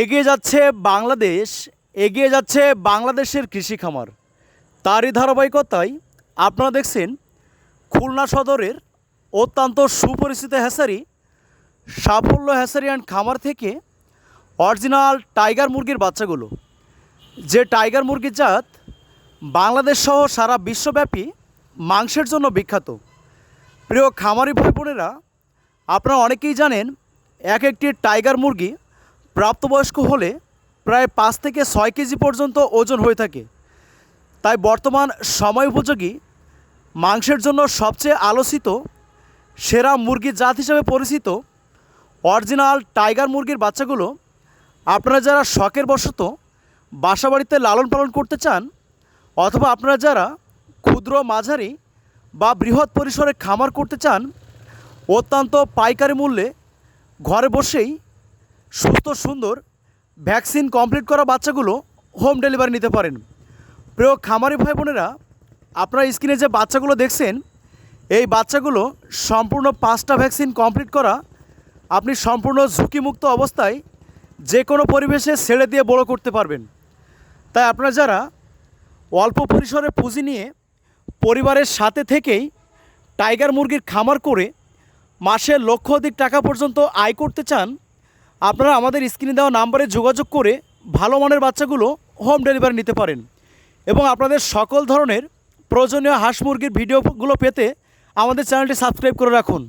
এগিয়ে যাচ্ছে বাংলাদেশ, এগিয়ে যাচ্ছে বাংলাদেশের কৃষি খামার। তারই ধারাবাহিকতায় আপনারা দেখছেন খুলনা সদরের অত্যন্ত সুপরিচিত হ্যাসারি, সাফল্য হ্যাসারি অ্যান্ড খামার থেকে অরিজিনাল টাইগার মুরগির বাচ্চাগুলো। যে টাইগার মুরগির জাত বাংলাদেশ সহ সারা বিশ্বব্যাপী মাংসের জন্য বিখ্যাত। প্রিয় খামারি ভাই বোনেরা আপনারা অনেকেই জানেন এক একটি টাইগার মুরগি প্রাপ্তবয়স্ক হলে প্রায় পাঁচ থেকে ছয় কেজি পর্যন্ত ওজন হয়ে থাকে। তাই বর্তমান সময় উপযোগী, মাংসের জন্য সবচেয়ে আলোচিত, সেরা মুরগির জাত হিসেবে পরিচিত, অরিজিনাল টাইগার মুরগির বাচ্চাগুলো আপনারা যারা শখের বশত বাসাবাড়িতে লালন পালন করতে চান, অথবা আপনারা যারা ক্ষুদ্র মাঝারি বা বৃহৎ পরিসরে খামার করতে চান, অত্যন্ত পাইকারি মূল্যে ঘরে বসেই সুস্থ, সুন্দর ভ্যাকসিন কমপ্লিট করা বাচ্চাগুলো হোম ডেলিভারি নিতে পারেন। প্রিয় খামারি ভাই বোনেরা, আপনারা স্ক্রিনে যে বাচ্চাগুলো দেখছেন, এই বাচ্চাগুলো সম্পূর্ণ পাঁচটা ভ্যাকসিন কমপ্লিট করা, আপনি সম্পূর্ণ ঝুঁকিমুক্ত অবস্থায় যে কোনো পরিবেশে ছেড়ে দিয়ে বড় করতে পারবেন। তাই আপনারা যারা অল্প পরিসরে পুঁজি নিয়ে পরিবারের সাথে থেকেই টাইগার মুরগির খামার করে মাসে লক্ষ অধিক টাকা পর্যন্ত আয় করতে চান আপনারা আমাদের স্ক্রিনে দেওয়া নাম্বারে যোগাযোগ করে ভালো মানের বাচ্চাগুলো হোম ডেলিভারি নিতে পারেন। এবং আপনাদের সকল ধরনের প্রয়োজনীয় হাঁস মুরগির ভিডিওগুলো পেতে আমাদের চ্যানেলটি সাবস্ক্রাইব করে রাখুন।